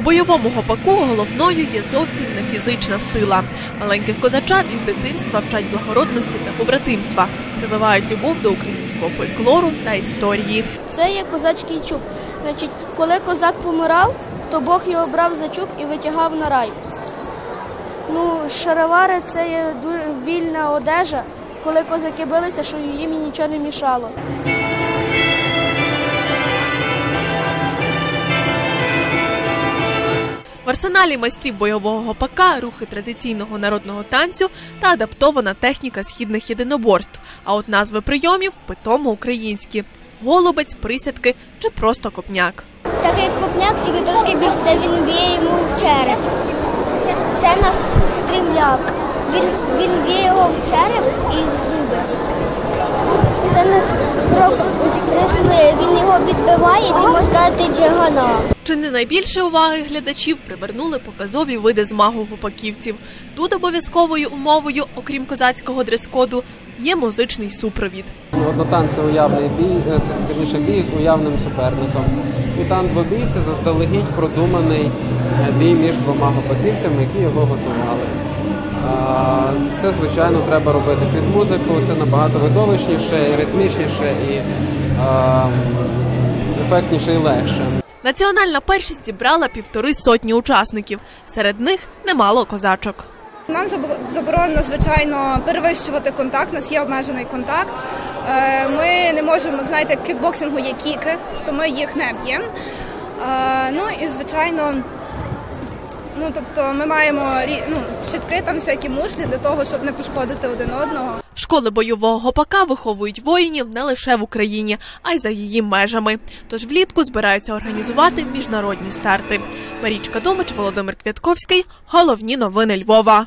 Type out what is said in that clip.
бойовому гопаку головною є зовсім не фізична сила. Маленьких козачат із дитинства вчать благородності та побратимства, прививають любов до українського фольклору та історії. Це є козацький чуб. Значить, коли козак помирав, то Бог його брав за чуб і витягав на рай. Ну, шаровари це є вільна одежа, коли козаки билися, що їм нічого не мішало. В арсеналі майстрів бойового гопака рухи традиційного народного танцю та адаптована техніка східних єдиноборств. А от назви прийомів питомо українські: голубець, присядки чи просто копняк. Такий копняк, тільки трошки більше, він б'є йому в череп. Це наш стрімляк. Він, він б'є його в череп і в зуби. Це наш рисує, він його відбиває, і можна дати джигана. Чи не найбільше уваги глядачів привернули показові види змагу гопаківців. Тут обов'язковою умовою, окрім козацького дрес-коду, є музичний супровід. Однотан це уявний бій, е, це вірніше бій з уявним суперником. І там двобій це заздалегідь продуманий е, бій між двома гопаківцями, які його готували. Це, звичайно, треба робити під музику, це набагато видовищніше, ритмічніше і ефектніше і легше. Національна першість зібрала півтори сотні учасників. Серед них немало козачок. Нам заборонено, звичайно, перевищувати контакт. У нас є обмежений контакт. Е, Ми не можемо, знаєте, в кікбоксингу є кіки, то ми їх не б'ємо. Е, Ну і звичайно, ну тобто ми маємо ну, щитки, там всякі мушлі для того, щоб не пошкодити один одного. Школи бойового гопака виховують воїнів не лише в Україні, а й за її межами. Тож влітку збираються організувати міжнародні старти. Марічка Домич, Володимир Квятковський. Головні новини Львова.